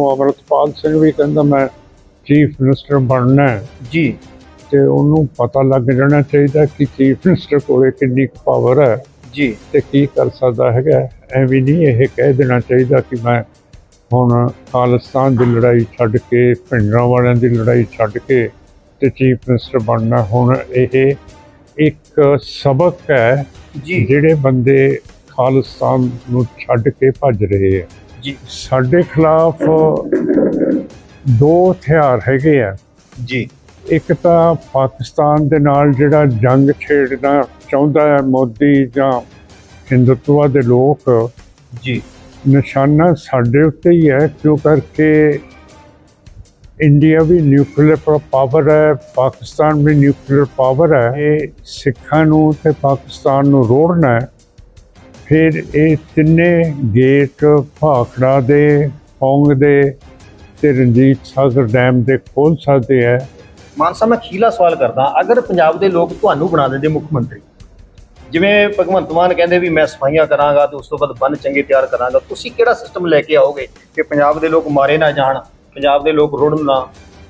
ਨੂੰ ਅਮਰਤਪਾਲ ਸਿੰਘ ਵੀ ਕਹਿੰਦਾ ਮੈਂ ਚੀਫ ਮਿਨਿਸਟਰ ਬਣਨਾ ਹੈ। ਜੀ। ਤੇ ਉਹਨੂੰ ਪਤਾ ਲੱਗ ਜਾਣਾ ਚਾਹੀਦਾ ਕਿ ਚੀਫ ਮਿਨਿਸਟਰ ਕੋਲੇ ਕਿੰਨੀ ਪਾਵਰ ਹੈ। ਜੀ। ਤੇ ਕੀ ਕਰ ਸਕਦਾ ਹੈਗਾ ਐਵੇਂ ਨਹੀਂ ਇਹ ਕਹਿ ਦੇਣਾ ਚਾਹੀਦਾ ਕਿ ਮੈਂ ਹੁਣ ਖਾਲਿਸਤਾਨ ਦੀ ਲੜਾਈ ਛੱਡ ਕੇ ਭਿੰਡਰਾਂ ਵਾਲਿਆਂ ਦੀ ਲੜਾਈ ਛੱਡ ਕੇ ਤੇ ਚੀਫ ਮਿਨਿਸਟਰ ਬਣਨਾ ਹੁਣ ਇਹ ਇੱਕ ਸਬਕ ਹੈ ਜਿਹੜੇ ਬੰਦੇ ਖਾਲਿਸਤਾਨ ਨੂੰ ਛੱਡ ਕੇ ਭੱਜ ਰਹੇ ਆ ਜੀ। ਸਾਡੇ ਖਿਲਾਫ ਦੋ ਹਥਿਆਰ ਹੈਗੇ ਆ। ਜੀ। ਇੱਕ ਤਾਂ ਪਾਕਿਸਤਾਨ ਦੇ ਨਾਲ ਜਿਹੜਾ ਜੰਗ ਛੇੜਨਾ ਚਾਹੁੰਦਾ ਹੈ ਮੋਦੀ ਜਾਂ ਹਿੰਦੂਤਵਾ ਦੇ ਲੋਕ ਜੀ। ਨਿਸ਼ਾਨਾ ਸਾਡੇ ਉੱਤੇ ਹੀ ਹੈ ਕਿਉਂ ਕਰਕੇ ਇੰਡੀਆ ਵੀ ਨਿਊਕਲੀਅਰ ਪਾਵਰ ਹੈ ਪਾਕਿਸਤਾਨ ਵੀ ਨਿਊਕਲੀਅਰ ਪਾਵਰ ਹੈ। ਇਹ ਸਿੱਖਾਂ ਨੂੰ ਤੇ ਪਾਕਿਸਤਾਨ ਨੂੰ ਰੋੜਨਾ ਹੈ। ਫਿਰ ਇਹ ਤਿੰਨੇ ਗੇਟ ਭਾਖੜਾ ਦੇ ਪੌਂਗ ਦੇ ਤੇ ਰਣਜੀਤ ਸਾਗਰ ਡੈਮ ਦੇ ਖੋਲ ਸਕਦੇ ਹੈ ਮਾਨ ਸਾਹਿਬ ਮੈਂ ਖੀਲਾ ਸਵਾਲ ਕਰਦਾ ਅਗਰ ਪੰਜਾਬ ਦੇ ਲੋਕ ਤੁਹਾਨੂੰ ਬਣਾ ਦਿੰਦੇ ਮੁੱਖ ਮੰਤਰੀ ਜਿਵੇਂ ਭਗਵੰਤ ਮਾਨ ਕਹਿੰਦੇ ਵੀ ਮੈਂ ਸਫਾਈਆਂ ਕਰਾਂਗਾ ਤੇ ਉਸ ਤੋਂ ਬਾਅਦ ਬੰਨ ਚੰਗੇ ਤਿਆਰ ਕਰਾਂਗਾ ਤੁਸੀਂ ਕਿਹੜਾ ਸਿਸਟਮ ਲੈ ਕੇ ਆਓਗੇ ਕਿ ਪੰਜਾਬ ਦੇ ਲੋਕ ਮਾਰੇ ਨਾ ਜਾਣ ਪੰਜਾਬ ਦੇ ਲੋਕ ਰੁੜਨ ਨਾ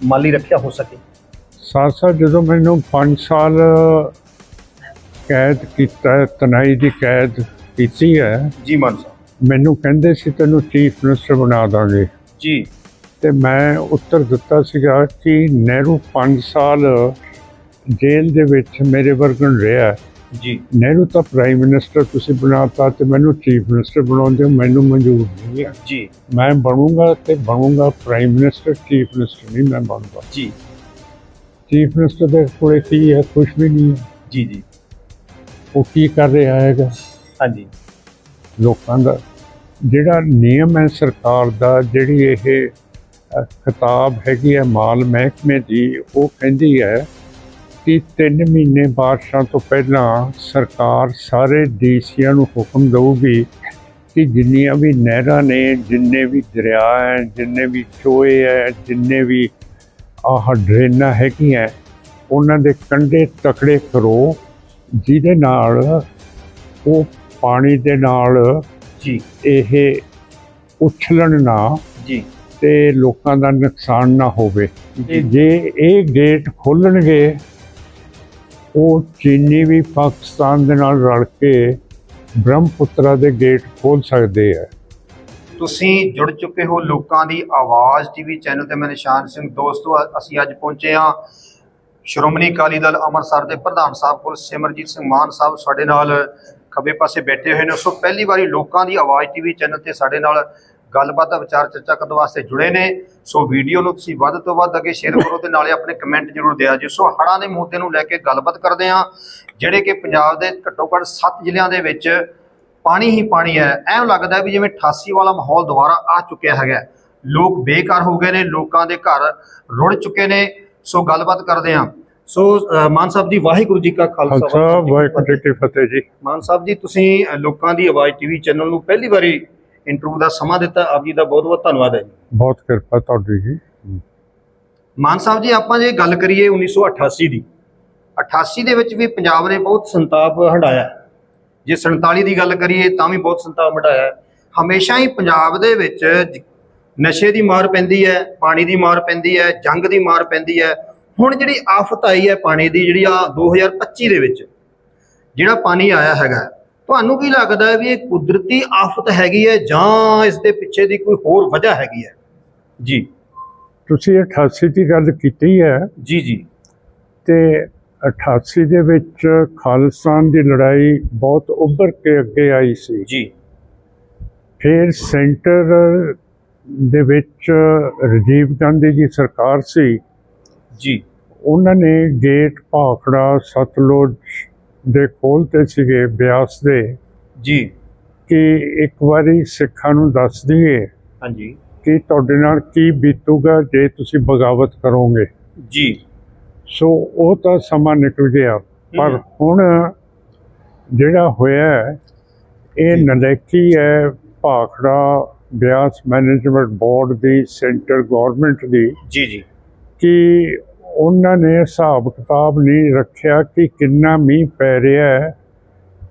ਮਾਲੀ ਰੱਖਿਆ ਹੋ ਸਕੇ? ਸਾਥ ਸਾਥ ਜਦੋਂ ਮੈਨੂੰ 5 ਸਾਲ ਕੈਦ ਕੀਤਾ ਤਨਾਈ ਦੀ ਕੈਦ ਕੀਤੀ ਹੈ। ਜੀ ਮਾਨ ਸਾਹਿਬ। ਮੈਨੂੰ ਕਹਿੰਦੇ ਸੀ ਤੈਨੂੰ ਚੀਫ ਮਿਨਿਸਟਰ ਬਣਾ ਦਾਂਗੇ। ਜੀ। ਤੇ ਮੈਂ ਉੱਤਰ ਦਿੱਤਾ ਸੀਗਾ ਕਿ ਨਹਿਰੂ 5 ਸਾਲ ਜੇਲ੍ਹ ਦੇ ਵਿੱਚ ਮੇਰੇ ਵਰਗਨ ਰਿਹਾ ਜੀ। ਨਹਿਰੂ ਤਾਂ ਪ੍ਰਾਈਮ ਮਿਨਿਸਟਰ ਤੁਸੀਂ ਬਣਾਤਾ ਤੇ ਮੈਨੂੰ ਚੀਫ ਮਿਨਿਸਟਰ ਬਣਾਉਂਦੇ ਹੋ ਮੈਨੂੰ ਮਨਜ਼ੂਰ ਨਹੀਂ ਹੈ। ਜੀ। ਮੈਂ ਬਣੂੰਗਾ ਤੇ ਬਣੂੰਗਾ ਪ੍ਰਾਈਮ ਮਿਨਿਸਟਰ ਚੀਫ ਮਿਨਿਸਟਰ ਨਹੀਂ ਮੈਂ ਬਣੂੰਗਾ। ਜੀ। ਚੀਫ ਮਿਨਿਸਟਰ ਦੇ ਕੋਲੇ ਕੀ ਹੈ? ਕੁਛ ਵੀ ਨਹੀਂ ਹੈ। ਜੀ ਜੀ। ਉਹ ਕੀ ਕਰ ਰਿਹਾ ਹੈਗਾ? ਹਾਂਜੀ। ਲੋਕਾਂ ਦਾ ਜਿਹੜਾ ਨਿਯਮ ਹੈ ਸਰਕਾਰ ਦਾ, ਜਿਹੜੀ ਇਹ ਖਿਤਾਬ ਹੈਗੀ ਹੈ ਮਾਲ ਮਹਿਕਮੇ ਦੀ, ਉਹ ਕਹਿੰਦੀ ਹੈ ਕਿ 3 ਮਹੀਨੇ ਬਾਰਿਸ਼ਾਂ ਤੋਂ ਪਹਿਲਾਂ ਸਰਕਾਰ ਸਾਰੇ ਡੀਸੀਆਂ ਨੂੰ ਹੁਕਮ ਦੇਊਗੀ ਕਿ ਜਿੰਨੀਆਂ ਵੀ ਨਹਿਰਾਂ ਨੇ, ਜਿੰਨੇ ਵੀ ਦਰਿਆ ਹੈ, ਜਿੰਨੇ ਵੀ ਚੋਏ ਹੈ, ਜਿੰਨੇ ਵੀ ਆਹ ਡਰੇਨਾਂ ਹੈਗੀਆਂ, ਉਹਨਾਂ ਦੇ ਕੰਢੇ ਤਕੜੇ ਕਰੋ, ਜਿਹਦੇ ਨਾਲ ਉਹ ਪਾਣੀ ਦੇ ਨਾਲ ਜੀ। ਇਹ ਉਛਲਣ ਨਾ ਜੀ। ਤੇ ਲੋਕਾਂ ਦਾ ਨੁਕਸਾਨ ਨਾ ਹੋਵੇ। ਜੇ। ਇਹ ਗੇਟ ਖੋਲਣਗੇ ਉਹ ਚੀਨੀ ਵੀ ਪਾਕਿਸਤਾਨ ਦੇ ਨਾਲ ਰਲ ਕੇ ਬ੍ਰਹਮਪੁੱਤਰਾ ਦੇ ਗੇਟ ਖੋਲ ਸਕਦੇ ਆ। ਤੁਸੀਂ ਜੁੜ ਚੁੱਕੇ ਹੋ ਲੋਕਾਂ ਦੀ ਆਵਾਜ਼ ਟੀਵੀ ਚੈਨਲ ਤੇ। ਮੈਂ ਨਿਸ਼ਾਨ ਸਿੰਘ ਦੋਸਤੋ ਅਸੀਂ ਅੱਜ ਪਹੁੰਚੇ ਹਾਂ ਸ਼੍ਰੋਮਣੀ ਅਕਾਲੀ ਦਲ ਅੰਮ੍ਰਿਤਸਰ ਦੇ ਪ੍ਰਧਾਨ ਸਾਹਿਬ ਕੋਲ। ਸਿਮਰਜੀਤ ਸਿੰਘ ਮਾਨ ਸਾਹਿਬ ਸਾਡੇ ਨਾਲ ਖੱਬੇ ਪਾਸੇ ਬੈਠੇ ਹੋਏ ਨੇ। ਸੋ ਪਹਿਲੀ ਵਾਰੀ ਲੋਕਾਂ ਦੀ ਆਵਾਜ਼ ਟੀਵੀ ਚੈਨਲ ਤੇ ਸਾਡੇ ਨਾਲ ਗੱਲਬਾਤ ਦਾ ਵਿਚਾਰ, ਚਰਚਾ ਕਰਨ ਵਾਸਤੇ ਜੁੜੇ ਨੇ। ਸੋ ਵੀਡੀਓ ਨੂੰ ਤੁਸੀਂ ਵੱਧ ਤੋਂ ਵੱਧ ਅੱਗੇ ਸ਼ੇਅਰ ਕਰੋ ਤੇ ਨਾਲੇ ਆਪਣੇ ਕਮੈਂਟ ਜ਼ਰੂਰ ਦਿਆ ਜੀ ਸੋ ਹੜ੍ਹਾਂ ਦੇ ਮੁੱਦੇ ਨੂੰ ਲੈ ਕੇ ਗੱਲਬਾਤ ਕਰਦੇ ਹਾਂ, ਜਿਹੜੇ ਕਿ ਪੰਜਾਬ ਦੇ ਘੱਟੋ ਘੱਟ 7 ਜ਼ਿਲ੍ਹਿਆਂ ਦੇ ਵਿੱਚ ਪਾਣੀ ਹੀ ਪਾਣੀ ਹੈ। ਐਂ ਲੱਗਦਾ ਵੀ ਜਿਵੇਂ 88 ਵਾਲਾ ਮਾਹੌਲ ਦੁਬਾਰਾ ਆ ਚੁੱਕਿਆ ਹੈਗਾ ਲੋਕ ਬੇਕਾਰ ਹੋ ਗਏ ਨੇ, ਲੋਕਾਂ ਦੇ ਘਰ ਰੁੜ ਚੁੱਕੇ ਨੇ। ਸੋ ਗੱਲਬਾਤ ਕਰਦੇ ਹਾਂ। ਸੋ ਅ, ਮਾਨ ਸਾਹਿਬ ਜੀ ਵਾਹਿਗੁਰੂ ਜੀ ਕਾ ਖਾਲਸਾ ਖਾਲਸਾ ਵਾਹਿਗੁਰੂ ਜੀ ਕੀ ਫਤਿਹ ਜੀ ਮਾਨ ਸਾਹਿਬ ਜੀ ਤੁਸੀਂ ਅ, ਲੋਕਾਂ ਦੀ ਆਵਾਜ਼ ਟੀਵੀ ਚੈਨਲ ਨੂੰ ਪਹਿਲੀ ਵਾਰੀ ਇੰਟਰਵਿਊ ਦਾ ਸਮਾਂ ਦਿੱਤਾ ਆਪ ਜੀ ਦਾ ਬਹੁਤ ਬਹੁਤ ਧੰਨਵਾਦ ਹੈ ਜੀ ਬਹੁਤ ਕਿਰਪਾ ਤੁਹਾਡੀ ਜੀ ਮਾਨ ਸਾਹਿਬ ਜੀ ਆਪਾਂ ਜੇ ਗੱਲ ਕਰੀਏ 1988 ਦੀ 88 ਦੇ ਵਿੱਚ ਵੀ ਪੰਜਾਬ ਨੇ ਬਹੁਤ ਸੰਤਾਪ ਹੰਡਾਇਆ ਹੈ। ਜੇ 47 ਦੀ ਗੱਲ ਕਰੀਏ ਤਾਂ ਵੀ ਬਹੁਤ ਸੰਤਾਪ ਹੰਡਾਇਆ ਹੈ। ਹਮੇਸ਼ਾ ਹੀ ਪੰਜਾਬ ਦੇ ਵਿੱਚ ਜ- ਨਸ਼ੇ ਦੀ ਮਾਰ ਪੈਂਦੀ ਹੈ ਪਾਣੀ ਦੀ ਮਾਰ ਪੈਂਦੀ ਹੈ ਜੰਗ ਦੀ ਮਾਰ ਪੈਂਦੀ ਹੈ ਹੁਣ ਜਿਹੜੀ ਆਫਤ ਆਈ ਹੈ ਪਾਣੀ ਦੀ ਜਿਹੜੀ ਆ 2025 ਦੇ ਵਿੱਚ ਜਿਹੜਾ ਪਾਣੀ ਆਇਆ ਹੈਗਾ ਤੁਹਾਨੂੰ ਕੀ ਲੱਗਦਾ ਹੈ ਵੀ ਇਹ ਕੁਦਰਤੀ ਆਫਤ ਹੈਗੀ ਹੈ ਜਾਂ ਇਸ ਦੇ ਪਿੱਛੇ ਦੀ ਕੋਈ ਹੋਰ ਵਜ੍ਹਾ ਹੈਗੀ ਹੈ? ਜੀ। ਤੁਸੀਂ 88 ਦੀ ਗੱਲ ਕੀਤੀ ਹੈ। ਜੀ ਜੀ। ਤੇ 88 ਦੇ ਵਿੱਚ ਖਾਲਿਸਤਾਨ ਦੀ ਲੜਾਈ ਬਹੁਤ ਉੱਭਰ ਕੇ ਅੱਗੇ ਆਈ ਸੀ। ਜੀ। ਫਿਰ ਸੈਂਟਰ ਦੇ ਵਿੱਚ ਰਾਜੀਵ ਗਾਂਧੀ ਜੀ ਸਰਕਾਰ ਸੀ। ਜੀ। ਉਹਨਾਂ ਨੇ ਗੇਟ ਭਾਖੜਾ ਸਤਲੁਜ ਦੇ ਖੋਲ੍ਹਤੇ ਸੀਗੇ ਬਿਆਸ ਦੇ। ਜੀ। ਕਿ ਇੱਕ ਵਾਰੀ ਸਿੱਖਾਂ ਨੂੰ ਦੱਸ ਦਈਏ ਹਾਂਜੀ। ਕਿ ਤੁਹਾਡੇ ਨਾਲ ਕੀ ਬੀਤੂਗਾ ਜੇ ਤੁਸੀਂ ਬਗਾਵਤ ਕਰੋਗੇ। ਜੀ। ਸੋ ਉਹ ਤਾਂ ਸਮਾਂ ਨਿਕਲ ਗਿਆ। ਪਰ। ਹੁਣ ਜਿਹੜਾ ਹੋਇਆ ਇਹ। ਨਲੈਕੀ ਹੈ ਭਾਖੜਾ ਬਿਆਸ ਮੈਨੇਜਮੈਂਟ ਬੋਰਡ ਦੀ ਸੈਂਟਰ ਗਵਰਨਮੈਂਟ ਦੀ ਜੀ ਜੀ। ਕਿ ਉਹਨਾਂ ਨੇ ਹਿਸਾਬ ਕਿਤਾਬ ਨਹੀਂ ਰੱਖਿਆ ਕਿ ਕਿੰਨਾ ਮੀਂਹ ਪੈ ਰਿਹਾ ਹੈ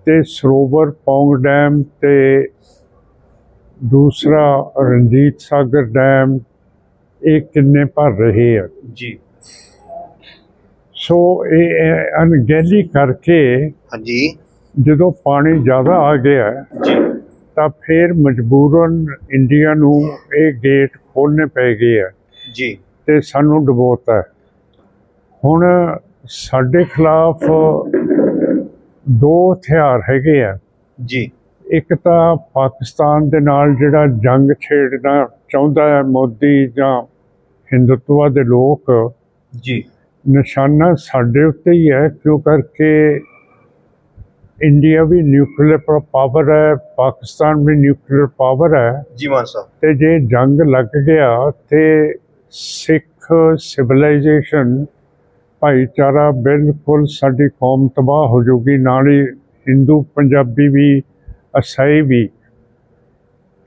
ਤੇ ਸਰੋਵਰ ਪੌਂਗ ਡੈਮ ਤੇ ਦੂਸਰਾ ਰਣਜੀਤ ਸਾਗਰ ਡੈਮ ਇਹ ਕਿੰਨੇ ਭਰ ਰਹੇ ਆ? ਜੀ। ਸੋ ਇਹ ਅਣਗਹਿਲੀ ਕਰਕੇ ਹਾਂਜੀ। ਜਦੋਂ ਪਾਣੀ ਜ਼ਿਆਦਾ ਆ ਗਿਆ ਜੀ। ਤਾਂ ਫਿਰ ਮਜਬੂਰਨ ਇੰਡੀਆ ਨੂੰ ਇਹ ਗੇਟ ਖੋਲ੍ਹਣੇ ਪੈ ਗਏ ਆ। ਜੀ। ਤੇ ਸਾਨੂੰ ਡੁਬੋਤਾ ਹੈ। ਹੁਣ ਸਾਡੇ ਖਿਲਾਫ ਦੋ ਹਥਿਆਰ ਹੈਗੇ ਆ। ਜੀ। ਇੱਕ ਤਾਂ ਪਾਕਿਸਤਾਨ ਦੇ ਨਾਲ ਜਿਹੜਾ ਜੰਗ ਛੇੜਨਾ ਚਾਹੁੰਦਾ ਹੈ ਮੋਦੀ ਜਾਂ ਹਿੰਦੂਤਵਾ ਦੇ ਲੋਕ ਜੀ। ਨਿਸ਼ਾਨਾ ਸਾਡੇ ਉੱਤੇ ਹੀ ਹੈ ਕਿਉਂ ਕਰਕੇ ਇੰਡੀਆ ਵੀ ਨਿਊਕਲੀਅਰ ਪਾਵਰ ਹੈ ਪਾਕਿਸਤਾਨ ਵੀ ਨਿਊਕਲੀਅਰ ਪਾਵਰ ਹੈ। ਜੀ ਮਾਨ ਸਾਹਿਬ। ਤੇ ਜੇ ਜੰਗ ਲੱਗ ਗਿਆ ਤੇ ਸਿੱਖ ਸਿਵਲਾਈਜੇਸ਼ਨ ਭਾਈਚਾਰਾ ਬਿਲਕੁਲ ਸਾਡੀ ਕੌਮ ਤਬਾਹ ਹੋ ਜਾਊਗੀ, ਨਾਲ ਹੀ ਹਿੰਦੂ ਪੰਜਾਬੀ ਵੀ, ਅਸਾਈ ਵੀ।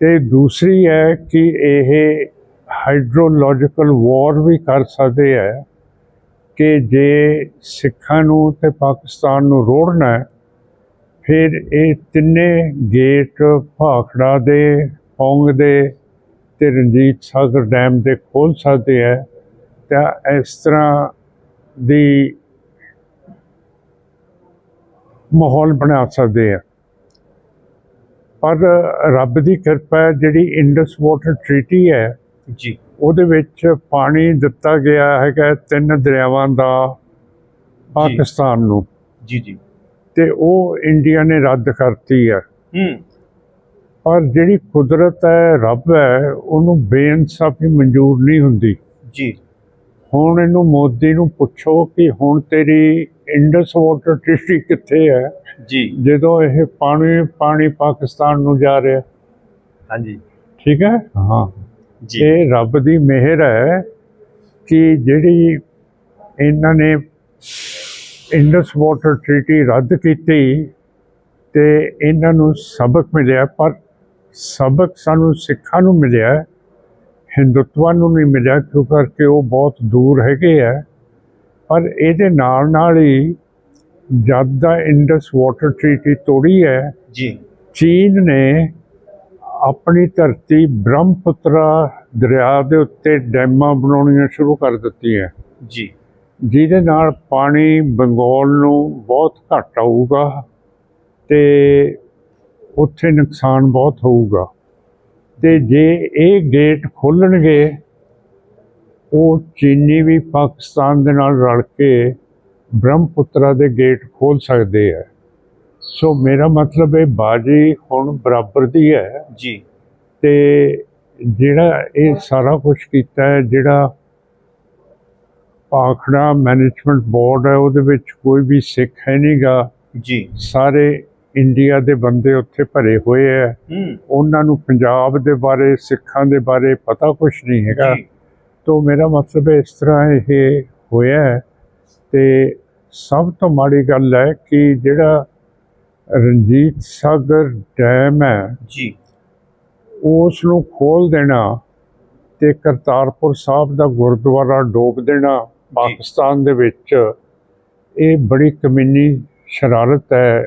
ਤੇ ਦੂਸਰੀ ਹੈ ਕਿ ਇਹ ਹਾਈਡਰੋਲੋਜੀਕਲ ਵਾਰ ਵੀ ਕਰ ਸਕਦੇ ਹੈ ਕਿ ਜੇ ਸਿੱਖਾਂ ਨੂੰ ਤੇ ਪਾਕਿਸਤਾਨ ਨੂੰ ਰੋੜਨਾ ਹੈ, ਫਿਰ ਇਹ ਤਿੰਨੇ ਗੇਟ ਭਾਖੜਾ ਦੇ, ਪੌਂਗ ਦੇ ਤੇ ਰਣਜੀਤ ਸਾਗਰ ਡੈਮ ਦੇ ਖੋਲ ਸਕਦੇ ਹੈ। ਤਾਂ ਇਸ ਤਰ੍ਹਾਂ ਦੀ ਮਾਹੌਲ ਬਣਾ ਸਕਦੇ ਆ। ਪਰ ਰੱਬ ਦੀ ਕਿਰਪਾ ਜਿਹੜੀ ਇੰਡਸ ਵਾਟਰ ਟ੍ਰੀਟੀ ਹੈ ਜੀ। ਉਹਦੇ ਵਿੱਚ ਪਾਣੀ ਦਿੱਤਾ ਗਿਆ ਹੈਗਾ ਤਿੰਨ ਦਰਿਆਵਾਂ ਦਾ ਪਾਕਿਸਤਾਨ ਨੂੰ। ਜੀ ਜੀ। ਤੇ ਉਹ ਇੰਡੀਆ ਨੇ ਰੱਦ ਕਰਤੀ ਹੈ ਹੂੰ। ਪਰ ਜਿਹੜੀ ਕੁਦਰਤ ਹੈ ਰੱਬ ਹੈ ਉਹਨੂੰ ਬੇਇਨਸਾਫੀ ਮਨਜ਼ੂਰ ਨਹੀਂ ਹੁੰਦੀ। ਜੀ। ਹੁਣ ਇਹਨੂੰ ਮੋਦੀ ਨੂੰ ਪੁੱਛੋ ਕਿ ਹੁਣ ਤੇਰੀ ਇੰਡਸ ਵਾਟਰ ਟ੍ਰਿਸਟੀ ਕਿੱਥੇ ਹੈ? ਜੀ। ਜਦੋਂ ਇਹ ਪਾਣੀ ਪਾਣੀ ਪਾਕਿਸਤਾਨ ਨੂੰ ਜਾ ਰਿਹਾ। ਹਾਂਜੀ। ਠੀਕ ਹੈ? ਹਾਂ। ਜੀ। ਇਹ ਰੱਬ ਦੀ ਮਿਹਰ ਹੈ ਕਿ ਜਿਹੜੀ ਇਹਨਾਂ ਨੇ ਇੰਡਸ ਵਾਟਰ ਟ੍ਰੀਟੀ ਰੱਦ ਕੀਤੀ ਤੇ ਇਹਨਾਂ ਨੂੰ ਸਬਕ ਮਿਲਿਆ ਪਰ ਸਬਕ ਸਾਨੂੰ ਸਿੱਖਾਂ ਨੂੰ ਮਿਲਿਆ। ਹਿੰਦੂਤਵਾ ਨੂੰ ਨਹੀਂ ਮਿਲਿਆ ਕਿਉਂ ਕਰਕੇ ਉਹ ਬਹੁਤ ਦੂਰ ਹੈਗੇ ਆ। ਪਰ ਇਹਦੇ ਨਾਲ ਨਾਲ ਹੀ ਜਦ ਦਾ ਇੰਡਸ ਵਾਟਰ ਟ੍ਰੀਟੀ ਤੋੜੀ ਹੈ ਜੀ। ਚੀਨ ਨੇ ਆਪਣੀ ਧਰਤੀ ਬ੍ਰਹਮਪੁੱਤਰਾ ਦਰਿਆ ਦੇ ਉੱਤੇ ਡੈਮਾਂ ਬਣਾਉਣੀਆਂ ਸ਼ੁਰੂ ਕਰ ਦਿੱਤੀਆਂ। ਜੀ। ਜਿਹਦੇ ਨਾਲ ਪਾਣੀ ਬੰਗਾਲ ਨੂੰ ਬਹੁਤ ਘੱਟ ਆਊਗਾ ਤੇ ਉੱਥੇ ਨੁਕਸਾਨ ਬਹੁਤ ਹੋਊਗਾ। ਤੇ ਜੇ ਇਹ ਗੇਟ ਖੋਲਣਗੇ ਉਹ ਚੀਨੀ ਵੀ ਪਾਕਿਸਤਾਨ ਦੇ ਨਾਲ ਰਲ ਕੇ ਬ੍ਰਹਮਪੁੱਤਰਾ ਦੇ ਗੇਟ ਖੋਲ ਸਕਦੇ ਆ ਸੋ ਮੇਰਾ ਮਤਲਬ ਇਹ ਬਾਜੀ ਹੁਣ ਬਰਾਬਰ ਦੀ ਹੈ। ਜੀ। ਤੇ ਜਿਹੜਾ ਇਹ ਸਾਰਾ ਕੁਝ ਕੀਤਾ ਹੈ ਜਿਹੜਾ ਪਾਖੜਾ ਮੈਨੇਜਮੈਂਟ ਬੋਰਡ ਹੈ ਉਹਦੇ ਵਿੱਚ ਕੋਈ ਵੀ ਸਿੱਖ ਹੈ ਨਹੀਂਗਾ ਜੀ। ਸਾਰੇ ਇੰਡੀਆ ਦੇ ਬੰਦੇ ਉੱਥੇ ਭਰੇ ਹੋਏ ਹੂੰ। ਉਹਨਾਂ ਨੂੰ ਪੰਜਾਬ ਦੇ ਬਾਰੇ ਸਿੱਖਾਂ ਦੇ ਬਾਰੇ ਪਤਾ ਕੁਝ ਨਹੀਂ ਹੈਗਾ। ਤੋਂ ਮੇਰਾ ਮਤਲਬ ਇਸ ਤਰ੍ਹਾਂ ਇਹ ਹੋਇਆ ਤੇ ਸਭ ਤੋਂ ਮਾੜੀ ਗੱਲ ਹੈ ਕਿ ਜਿਹੜਾ ਰਣਜੀਤ ਸਾਗਰ ਡੈਮ ਹੈ ਜੀ। ਉਸ ਨੂੰ ਖੋਲ ਦੇਣਾ ਤੇ ਕਰਤਾਰਪੁਰ ਸਾਹਿਬ ਦਾ ਗੁਰਦੁਆਰਾ ਡੋਬ ਦੇਣਾ ਪਾਕਿਸਤਾਨ ਦੇ ਵਿੱਚ ਇਹ ਬੜੀ ਕਮੀਨੀ ਸ਼ਰਾਰਤ ਹੈ।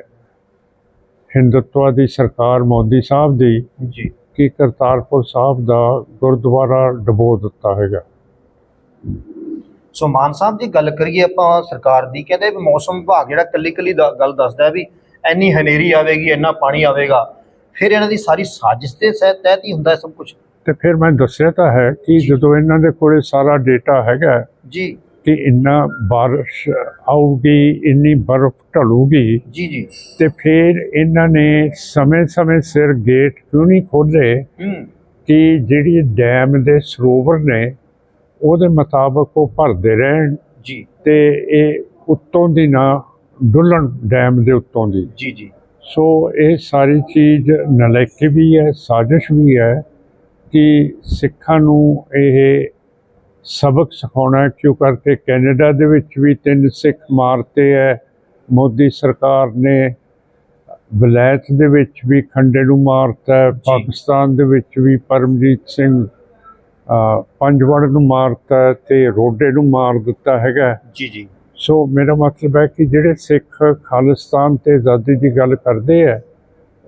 ਹਿੰਦੁੱਤਵਾ ਦੀ ਸਰਕਾਰ ਮੋਦੀ ਸਾਹਿਬ ਦੀ ਜੀ। ਕਿ ਕਰਤਾਰਪੁਰ ਸਾਹਿਬ ਦਾ ਗੁਰਦੁਆਰਾ ਡਬੋ ਦਿੱਤਾ ਹੈਗਾ। ਸੋ ਮਾਨ ਸਾਹਿਬ ਜੀ ਗੱਲ ਕਰੀਏ ਆਪਾਂ ਸਰਕਾਰ ਦੀ ਕਹਿੰਦੇ ਵੀ ਮੌਸਮ ਵਿਭਾਗ ਜਿਹੜਾ ਕੱਲੀ ਕੱਲੀ ਗੱਲ ਦੱਸਦਾ ਵੀ ਇੰਨੀ ਹਨੇਰੀ ਆਵੇਗੀ ਇੰਨਾ ਪਾਣੀ ਆਵੇਗਾ ਫਿਰ ਇਹਨਾਂ ਦੀ ਸਾਰੀ ਸਾਜ਼ਿਸ਼ ਦੇ ਤਹਿਤ ਹੀ ਹੁੰਦਾ ਸਭ ਕੁਝ ਤੇ ਫਿਰ ਮੈਂ ਦੱਸਿਆ ਤਾਂ ਹੈ ਕਿ। ਜਦੋਂ ਇਹਨਾਂ ਦੇ ਕੋਲੇ ਸਾਰਾ ਡੇਟਾ ਹੈਗਾ ਜੀ। ਕਿ ਇੰਨਾ ਬਾਰਿਸ਼ ਆਊਗੀ ਇੰਨੀ ਬਰਫ਼ ਢਲੂਗੀ ਜੀ ਜੀ। ਤੇ ਫਿਰ ਇਹਨਾਂ ਨੇ ਸਮੇਂ-ਸਮੇਂ ਸਿਰ ਗੇਟ ਕਿਉਂ ਨਹੀਂ ਖੋਲ੍ਹੇ ਹੂੰ। ਕਿ ਜਿਹੜੀ ਡੈਮ ਦੇ ਸਰੋਵਰ ਨੇ ਉਹਦੇ ਮੁਤਾਬਕ ਉਹ ਭਰਦੇ ਰਹਿਣ ਜੀ। ਤੇ ਇਹ ਉੱਤੋਂ ਦੀ ਨਾ ਡੁੱਲਣ ਡੈਮ ਦੇ ਉੱਤੋਂ ਦੀ। ਜੀ ਜੀ। ਸੋ ਇਹ ਸਾਰੀ ਚੀਜ਼ ਨਲਾਇਕੀ ਵੀ ਹੈ ਸਾਜ਼ਿਸ਼ ਵੀ ਹੈ ਕਿ ਸਿੱਖਾਂ ਨੂੰ ਇਹ ਸਬਕ ਸਿਖਾਉਣਾ ਕਿਉਂ ਕਰਕੇ ਕੈਨੇਡਾ ਦੇ ਵਿੱਚ ਵੀ ਤਿੰਨ ਸਿੱਖ ਮਾਰਤੇ ਹੈ। ਮੋਦੀ ਸਰਕਾਰ ਨੇ ਵਲੈਤ ਦੇ ਵਿੱਚ ਵੀ ਖੰਡੇ ਨੂੰ ਮਾਰਤਾ ਹੈ। ਪਾਕਿਸਤਾਨ ਦੇ ਵਿੱਚ ਵੀ ਪਰਮਜੀਤ ਸਿੰਘ ਪੰਜਵੜ ਨੂੰ ਮਾਰਤਾ ਤੇ ਰੋਡੇ ਨੂੰ ਮਾਰ ਦਿੱਤਾ ਹੈਗਾ ਜੀ ਜੀ। ਸੋ ਮੇਰਾ ਮਤਲਬ ਹੈ ਕਿ ਜਿਹੜੇ ਸਿੱਖ ਖਾਲਿਸਤਾਨ ਤੇ ਆਜ਼ਾਦੀ ਦੀ ਗੱਲ ਕਰਦੇ ਆ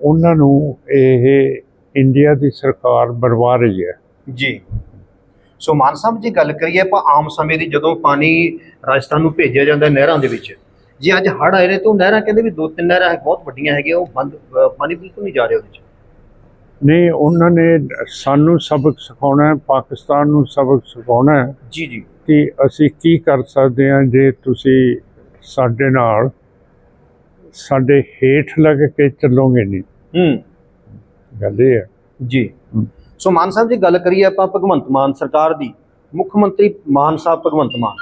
ਉਹਨਾਂ ਨੂੰ ਇਹ ਇੰਡੀਆ ਦੀ ਸਰਕਾਰ ਬਰਵਾ ਰਹੀ ਹੈ। ਜੀ। ਸੋ ਮਾਨ ਸਾਹਿਬ ਜੀ ਗੱਲ ਕਰੀਏ ਆਪਾਂ ਆਮ ਸਮੇਂ ਦੀ ਜਦੋਂ ਪਾਣੀ ਰਾਜਸਥਾਨ ਨੂੰ ਭੇਜਿਆ ਜਾਂਦਾ ਨਹਿਰਾਂ ਦੇ ਵਿੱਚ ਜੀ ਅੱਜ ਹੜ੍ਹ ਆਏ ਨੇ ਤੇ ਉਹ ਨਹਿਰਾਂ ਕਹਿੰਦੇ ਵੀ ਦੋ ਤਿੰਨ ਨਹਿਰਾਂ ਬਹੁਤ ਵੱਡੀਆਂ ਹੈਗੀਆਂ ਉਹ ਬੰਦ ਪਾਣੀ ਬਿਲਕੁਲ ਨਹੀਂ ਜਾ ਰਿਹਾ ਉਹਦੇ ਚ ਨਹੀਂ ਉਹਨਾਂ ਨੇ ਸਾਨੂੰ ਸਬਕ ਸਿਖਾਉਣਾ ਹੈ ਪਾਕਿਸਤਾਨ ਨੂੰ ਸਬਕ ਸਿਖਾਉਣਾ ਹੈ ਜੀ ਜੀ। ਕਿ ਅਸੀਂ ਕੀ ਕਰ ਸਕਦੇ ਹਾਂ ਜੇ ਤੁਸੀਂ ਸਾਡੇ ਨਾਲ ਸਾਡੇ ਹੇਠ ਲੱਗ ਕੇ ਚੱਲੋਗੇ ਨਹੀਂ। ਹੂੰ। ਗੱਲ ਇਹ ਹੈ। ਜੀ। ਸੋ ਮਾਨ ਸਾਹਿਬ ਜੀ ਗੱਲ ਕਰੀਏ ਆਪਾਂ ਭਗਵੰਤ ਮਾਨ ਸਰਕਾਰ ਦੀ ਮੁੱਖ ਮੰਤਰੀ ਮਾਨ ਸਾਹਿਬ ਭਗਵੰਤ ਮਾਨ।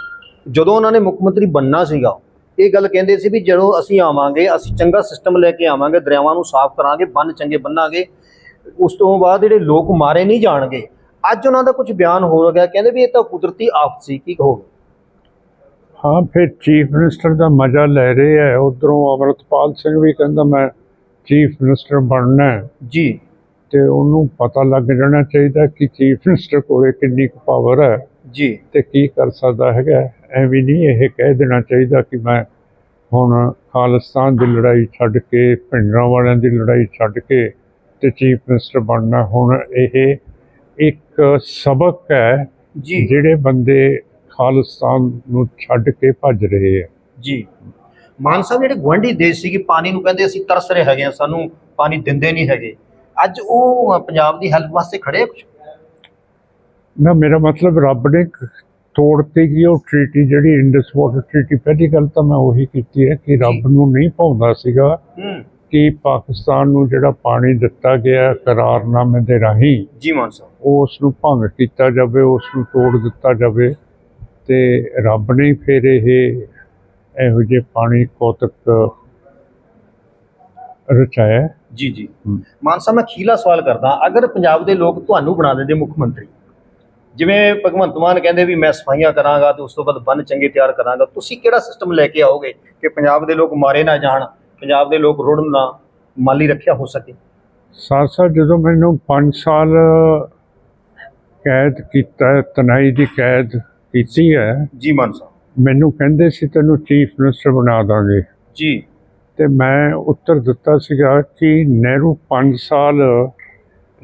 ਜਦੋਂ ਉਹਨਾਂ ਨੇ ਮੁੱਖ ਮੰਤਰੀ ਬੰਨਣਾ ਸੀਗਾ ਇਹ ਗੱਲ ਕਹਿੰਦੇ ਸੀ ਵੀ ਜਦੋਂ ਅਸੀਂ ਆਵਾਂਗੇ ਅਸੀਂ ਚੰਗਾ ਸਿਸਟਮ ਲੈ ਕੇ ਆਵਾਂਗੇ ਦਰਿਆਵਾਂ ਨੂੰ ਸਾਫ਼ ਕਰਾਂਗੇ ਬੰਨ ਚੰਗੇ ਬੰਨਾਂਗੇ ਉਸ ਤੋਂ ਬਾਅਦ ਜਿਹੜੇ ਲੋਕ ਮਾਰੇ ਨਹੀਂ ਜਾਣਗੇ। ਅੱਜ ਉਹਨਾਂ ਦਾ ਕੁਝ ਬਿਆਨ ਹੋ ਗਿਆ ਕਹਿੰਦੇ ਵੀ ਇਹ ਤਾਂ ਕੁਦਰਤੀ ਆਫਤ ਸੀ ਕੀ ਕਹੋਗੇ ਹਾਂ ਫਿਰ ਚੀਫ ਮਿਨਿਸਟਰ ਦਾ ਮਜ਼ਾ ਲੈ ਰਹੇ ਹੈ ਉਧਰੋਂ ਅਮਰਤਪਾਲ ਸਿੰਘ ਵੀ ਕਹਿੰਦਾ ਮੈਂ ਚੀਫ ਮਿਨਿਸਟਰ ਬਣਨਾ ਹੈ। ਜੀ। ਤੇ ਉਹਨੂੰ ਪਤਾ ਲੱਗ ਜਾਣਾ ਚਾਹੀਦਾ ਕਿ ਚੀਫ ਮਿਨਿਸਟਰ ਕੋਲੇ ਕਿੰਨੀ ਕੁ ਪਾਵਰ ਹੈ ਜੀ। ਤੇ ਕੀ ਕਰ ਸਕਦਾ ਹੈਗਾ। ਐਵੇਂ ਨਹੀਂ ਇਹ ਕਹਿ ਦੇਣਾ ਚਾਹੀਦਾ ਕਿ ਮੈਂ ਹੁਣ ਖਾਲਿਸਤਾਨ ਦੀ ਲੜਾਈ ਛੱਡ ਕੇ ਪਿੰਡਾਂ ਵਾਲਿਆਂ ਦੀ ਲੜਾਈ ਛੱਡ ਕੇ ਤੇ ਚੀਫ ਮਿਨਿਸਟਰ ਬਣਨਾ ਹੁਣ ਇਹ ਇੱਕ ਸਬਕ ਹੈ ਜੀ। ਜਿਹੜੇ ਬੰਦੇ ਖਾਲਿਸਤਾਨ ਨੂੰ ਛੱਡ ਕੇ ਭੱਜ ਰਹੇ ਹੈ ਜੀ। ਮਾਨ ਸਾਹਿਬ ਜਿਹੜੇ ਗੁਆਂਢੀ ਦੇਸ਼ ਸੀਗੇ ਪਾਣੀ ਨੂੰ ਕਹਿੰਦੇ ਅਸੀਂ ਤਰਸ ਰਹੇ ਹੈਗੇ ਆ ਸਾਨੂੰ ਪਾਣੀ ਦਿੰਦੇ ਨਹੀਂ ਹੈਗੇ। ਅੱਜ ਉਹ ਪੰਜਾਬ ਦੀ ਹੈਲਪ ਵਾਸਤੇ ਖੜੇ ਆ ਕੁਛ? ਨਾ ਮੇਰਾ ਮਤਲਬ ਰੱਬ ਨੇ ਕ- ਤੋੜਤੀ ਗਈ ਉਹ ਟ੍ਰੀਟੀ ਜਿਹੜੀ ਇੰਡਸ ਵਾਟਰ ਟ੍ਰੀਟੀ ਪਹਿਲੀ ਗੱਲ ਤਾਂ ਮੈਂ ਉਹੀ ਕੀਤੀ ਹੈ ਕਿ ਰੱਬ ਨੂੰ ਨਹੀਂ ਪਾਉਂਦਾ ਸੀਗਾ ਕਿ ਪਾਕਿਸਤਾਨ ਨੂੰ ਜਿਹੜਾ ਪਾਣੀ ਦਿੱਤਾ ਗਿਆ ਕਰਾਰਨਾਮੇ ਦੇ ਰਾਹੀਂ ਜੀ ਮਾਨ ਸਾਹਿਬ। ਉਸ ਨੂੰ ਭੰਗ ਕੀਤਾ ਜਾਵੇ ਉਸ ਨੂੰ ਤੋੜ ਦਿੱਤਾ ਜਾਵੇ ਤੇ ਰੱਬ ਨੇ ਫਿਰ ਇਹ ਇਹੋ ਜਿਹੇ ਪਾਣੀ ਕੌਤਕ ਰਚਾਇਆ ਜੀ ਜੀ। ਹੂੰ। ਮਾਨ ਸਾਹਿਬ ਮੈਂ ਖੀਲਾ ਸਵਾਲ ਕਰਦਾ ਅਗਰ ਪੰਜਾਬ ਦੇ ਲੋਕ ਤੁਹਾਨੂੰ ਬਣਾ ਦਿੰਦੇ ਮੁੱਖ ਮੰਤਰੀ ਜਿਵੇਂ ਭਗਵੰਤ ਮਾਨ ਕਹਿੰਦੇ ਵੀ ਮੈਂ ਸਫਾਈਆਂ ਕਰਾਂਗਾ ਤੇ ਉਸ ਤੋਂ ਬਾਅਦ ਬੰਨ ਚੰਗੇ ਤਿਆਰ ਕਰਾਂਗਾ ਤੁਸੀਂ ਕਿਹੜਾ ਸਿਸਟਮ ਲੈ ਕੇ ਆਓਗੇ ਕਿ ਪੰਜਾਬ ਦੇ ਲੋਕ ਮਾਰੇ ਨਾ ਜਾਣ ਪੰਜਾਬ ਦੇ ਲੋਕ ਰੁੜਨ ਨਾ ਮਾਲੀ ਰੱਖਿਆ ਹੋ ਸਕੇ? ਸਾਥ ਸਾਥ ਜਦੋਂ ਮੈਨੂੰ 5 ਸਾਲ ਕੈਦ ਕੀਤਾ ਹੈ, ਤਨਾਈ ਦੀ ਕੈਦ ਕੀਤੀ ਹੈ ਜੀ ਮਾਨ ਸਾਹਿਬ। ਮੈਨੂੰ ਕਹਿੰਦੇ ਸੀ ਤੈਨੂੰ ਚੀਫ ਮਿਨਿਸਟਰ ਬਣਾ ਦਾਂਗੇ। ਜੀ। ਤੇ ਮੈਂ ਉੱਤਰ ਦਿੱਤਾ ਸੀਗਾ ਕਿ ਨਹਿਰੂ 5 ਸਾਲ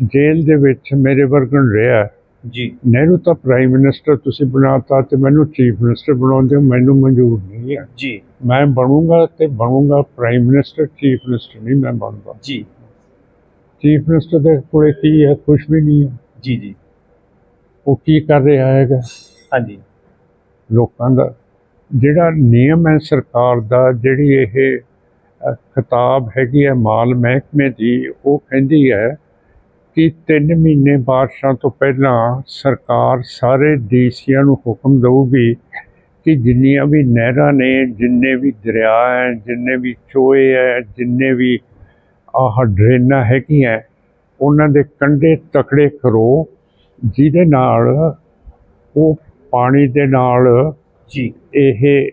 ਜੇਲ੍ਹ ਦੇ ਵਿੱਚ ਮੇਰੇ ਵਰਗਨ ਰਿਹਾ ਜੀ। ਨਹਿਰੂ ਤਾਂ ਪ੍ਰਾਈਮ ਮਿਨਿਸਟਰ ਤੁਸੀਂ ਬਣਾਤਾ ਤੇ ਮੈਨੂੰ ਚੀਫ ਮਿਨਿਸਟਰ ਬਣਾਉਂਦੇ ਹੋ ਮੈਨੂੰ ਮਨਜ਼ੂਰ ਨਹੀਂ ਹੈ। ਜੀ। ਮੈਂ ਬਣੂੰਗਾ ਤੇ ਬਣੂੰਗਾ ਪ੍ਰਾਈਮ ਮਿਨਿਸਟਰ ਚੀਫ ਮਿਨਿਸਟਰ ਨਹੀਂ ਮੈਂ ਬਣਦਾ। ਜੀ। ਚੀਫ ਮਿਨਿਸਟਰ ਦੇ ਕੋਲੇ ਕੀ ਹੈ ਕੁਛ ਵੀ ਨਹੀਂ ਹੈ। ਜੀ ਜੀ। ਉਹ ਕੀ ਕਰ ਰਿਹਾ ਹੈਗਾ? ਹਾਂਜੀ। ਲੋਕਾਂ ਦਾ ਜਿਹੜਾ ਨਿਯਮ ਹੈ ਸਰਕਾਰ ਦਾ ਜਿਹੜੀ ਇਹ ਅ, ਕਿਤਾਬ ਹੈਗੀ ਹੈ ਮਾਲ ਮਹਿਕਮੇ ਦੀ ਉਹ ਕਹਿੰਦੀ ਹੈ ਕਿ 3 ਮਹੀਨੇ ਬਾਰਿਸ਼ਾਂ ਤੋਂ ਪਹਿਲਾਂ ਸਰਕਾਰ ਸਾਰੇ ਡੀਸੀਆਂ ਨੂੰ ਹੁਕਮ ਦੇਊਗੀ ਕਿ ਜਿੰਨੀਆਂ ਵੀ ਨਹਿਰਾਂ ਨੇ ਜਿੰਨੇ ਵੀ ਦਰਿਆ ਹੈ ਜਿੰਨੇ ਵੀ ਚੋਏ ਹੈ ਜਿੰਨੇ ਵੀ ਆਹ ਡਰੇਨਾਂ ਹੈਗੀਆਂ ਉਹਨਾਂ ਦੇ ਕੰਢੇ ਤਕੜੇ ਕਰੋ ਜਿਹਦੇ ਨਾਲ ਉਹ ਪਾਣੀ ਦੇ ਨਾਲ ਜੀ। ਇਹ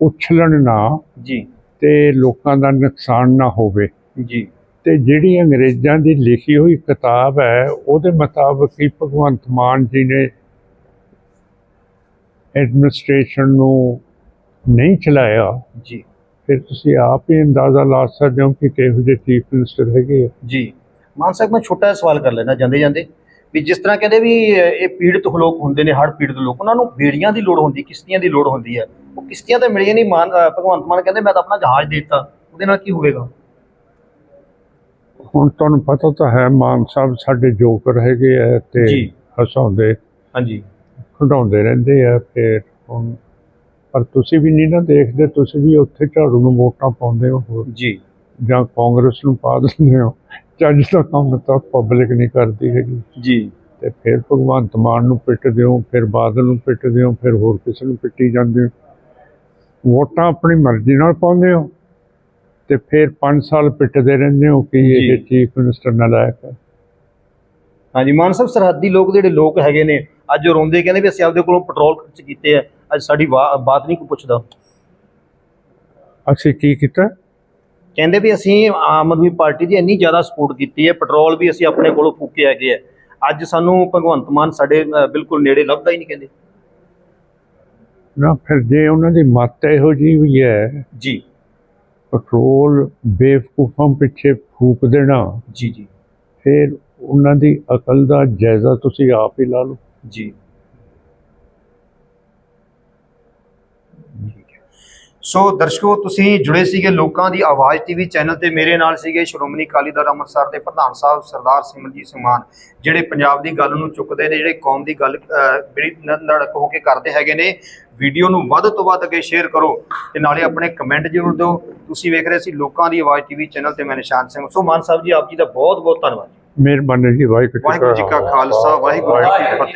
ਉਛਲਣ ਨਾ ਜੀ। ਤੇ ਲੋਕਾਂ ਦਾ ਨੁਕਸਾਨ ਨਾ ਹੋਵੇ। ਜੀ। ਤੇ ਜਿਹੜੀ ਅੰਗਰੇਜ਼ਾਂ ਦੀ ਲਿਖੀ ਹੋਈ ਕਿਤਾਬ ਹੈ ਉਹਦੇ ਮੁਤਾਬਕ ਹੀ ਭਗਵੰਤ ਮਾਨ ਜੀ ਨੇ ਐਡਮਿਨਿਸਟ੍ਰੇਸ਼ਨ ਨੂੰ ਨਹੀਂ ਚਲਾਇਆ। ਜੀ। ਫਿਰ ਤੁਸੀਂ ਆਪ ਹੀ ਅੰਦਾਜ਼ਾ ਲਾ ਸਕਦੇ ਹੋ ਕਿ ਕਿਹੋ ਜਿਹੇ ਚੀਫ ਮਿਨਿਸਟਰ ਹੈਗੇ। ਜੀ। ਮਾਨ ਸਾਹਿਬ ਮੈਂ ਛੋਟਾ ਸਵਾਲ ਕਰ ਲੈਣਾ ਜਾਂਦੇ ਜਾਂਦੇ ਵੀ ਜਿਸ ਤਰ੍ਹਾਂ ਕਹਿੰਦੇ ਵੀ ਇਹ ਪੀੜਤ ਲੋਕ ਹੁੰਦੇ ਨੇ ਹੜ੍ਹ ਪੀੜਤ ਲੋਕ ਉਹਨਾਂ ਨੂੰ ਬੇੜੀਆਂ ਦੀ ਲੋੜ ਹੁੰਦੀ ਕਿਸ਼ਤੀਆਂ ਦੀ ਲੋੜ ਹੁੰਦੀ ਹੈ। ਉਹ ਕਿਸ਼ਤੀਆਂ ਤਾਂ ਮਿਲੀਆਂ ਨਹੀਂ ਮਾਨ ਅਹ, ਭਗਵੰਤ ਮਾਨ ਕਹਿੰਦੇ ਮੈਂ ਤਾਂ ਆਪਣਾ ਜਹਾਜ਼ ਦੇ ਦਿੱਤਾ ਉਹਦੇ ਨਾਲ ਕੀ ਹੋਵੇਗਾ? ਹੁਣ ਤੁਹਾਨੂੰ ਪਤਾ ਤਾਂ ਹੈ ਮਾਨ ਸਾਹਿਬ ਸਾਡੇ ਜੋਕਰ ਹੈਗੇ ਆ ਤੇ ਜੀ। ਹਸਾਉਂਦੇ ਹਾਂਜੀ। ਖਿਡਾਉਂਦੇ ਰਹਿੰਦੇ ਆ ਫਿਰ ਹੁਣ। ਪਰ ਤੁਸੀਂ ਵੀ ਨਹੀਂ ਨਾ ਦੇਖਦੇ ਤੁਸੀਂ ਵੀ ਉੱਥੇ ਝਾੜੂ ਨੂੰ ਵੋਟਾਂ ਪਾਉਂਦੇ ਹੋ ਹੋਰ। ਜੀ। ਜਾਂ ਕਾਂਗਰਸ ਨੂੰ ਪਾ ਦਿੰਦੇ ਹੋ। ਚੱਜ ਦਾ ਕੰਮ ਤਾਂ ਪਬਲਿਕ ਨਹੀਂ ਕਰਦੀ ਹੈਗੀ। ਜੀ। ਤੇ ਫਿਰ ਭਗਵੰਤ ਮਾਨ ਨੂੰ ਪਿੱਟਦੇ ਹੋ ਫਿਰ ਬਾਦਲ ਨੂੰ ਪਿੱਟਦੇ ਹੋ ਫਿਰ ਹੋਰ ਕਿਸੇ ਨੂੰ ਪਿੱਟੀ ਜਾਂਦੇ ਹੋ। ਵੋਟਾਂ ਆਪਣੀ ਮਰਜ਼ੀ ਨਾਲ ਪਾਉਂਦੇ ਹੋ ਤੇ ਫਿਰ 5 ਸਾਲ ਪਿੱਟਦੇ ਰਹਿੰਦੇ ਹੋ ਕਿ ਇਹ। ਚੀਫ ਮਿਨਿਸਟਰ ਨਲਾਇਕ ਹੈ ਹਾਂਜੀ ਮਾਨ ਸਾਹਿਬ ਸਰਹੱਦੀ ਲੋਕ ਜਿਹੜੇ ਲੋਕ ਹੈਗੇ ਨੇ ਅੱਜ ਉਹ ਰੋਂਦੇ ਕਹਿੰਦੇ ਵੀ ਅਸੀਂ ਆਪਦੇ ਕੋਲੋਂ ਪੈਟਰੋਲ ਖਰਚ ਕੀਤੇ ਆ ਅੱਜ ਸਾਡੀ ਬਾਤ ਨਹੀਂ ਕੋਈ ਪੁੱਛਦਾ। ਅਸੀਂ ਕੀ ਕੀਤਾ? ਕਹਿੰਦੇ ਵੀ ਅਸੀਂ ਆਮ ਆਦਮੀ ਪਾਰਟੀ ਦੀ ਇੰਨੀ ਜ਼ਿਆਦਾ ਸਪੋਰਟ ਕੀਤੀ ਹੈ ਪੈਟਰੋਲ ਵੀ ਅਸੀਂ ਆਪਣੇ ਕੋਲੋਂ ਫੂਕੇ ਹੈਗੇ ਆ। ਅੱਜ ਸਾਨੂੰ ਭਗਵੰਤ ਮਾਨ ਸਾਡੇ ਬਿਲਕੁਲ ਨੇੜੇ ਲੱਭਦਾ ਹੀ ਨਹੀਂ ਕਹਿੰਦੇ। ਨਾ ਫਿਰ ਜੇ ਉਹਨਾਂ ਦੀ ਮੱਤ ਇਹੋ ਜਿਹੀ ਵੀ ਹੈ ਜੀ। ਪੈਟਰੋਲ ਬੇਵਕੂਫਾਂ ਪਿੱਛੇ ਫੂਕ ਦੇਣਾ ਜੀ ਜੀ। ਫਿਰ ਉਹਨਾਂ ਦੀ ਅਕਲ ਦਾ ਜਾਇਜ਼ਾ ਤੁਸੀਂ ਆਪ ਹੀ ਲਾ ਲਓ। ਜੀ। ਸੋ ਦਰਸ਼ਕੋ ਤੁਸੀਂ ਜੁੜੇ ਸੀਗੇ ਲੋਕਾਂ ਦੀ ਆਵਾਜ਼ ਟੀਵੀ ਚੈਨਲ ਤੇ। ਮੇਰੇ ਨਾਲ ਸੀਗੇ ਸ਼੍ਰੋਮਣੀ ਅਕਾਲੀ ਦਲ ਅੰਮ੍ਰਿਤਸਰ ਦੇ ਪ੍ਰਧਾਨ ਸਾਹਿਬ ਸਰਦਾਰ ਸਿਮਰਜੀਤ ਸਿੰਘ ਮਾਨ ਜਿਹੜੇ ਪੰਜਾਬ ਦੀ ਗੱਲ ਨੂੰ ਚੁੱਕਦੇ ਨੇ ਜਿਹੜੇ ਕੌਮ ਦੀ ਗੱਲ ਬੜੀ ਨੜਕ ਹੋ ਕੇ ਕਰਦੇ ਹੈਗੇ ਨੇ। ਵੀਡੀਓ ਨੂੰ ਵੱਧ ਤੋਂ ਵੱਧ ਅੱਗੇ ਸ਼ੇਅਰ ਕਰੋ ਤੇ ਨਾਲੇ ਆਪਣੇ ਕਮੈਂਟ ਜ਼ਰੂਰ ਦਿਓ। ਤੁਸੀਂ ਵੇਖ ਰਹੇ ਸੀ ਲੋਕਾਂ ਦੀ ਆਵਾਜ਼ ਟੀਵੀ ਚੈਨਲ ਤੇ ਮੈਂ ਨਿਸ਼ਾਨ ਸਿੰਘ। ਸੋ ਮਾਨ ਸਾਹਿਬ ਜੀ ਆਪ ਜੀ ਦਾ ਬਹੁਤ ਬਹੁਤ ਧੰਨਵਾਦ। ਮਿਹਰਬਾਨੀ ਜੀ ਵਾਹਿਗੁਰੂ ਵਾਹਿਗੁਰੂ ਜੀ ਕਾ ਖਾਲਸਾ। ਵਾਹਿਗੁਰੂ ਜੀ ਕੀ ਫਤਿਹ।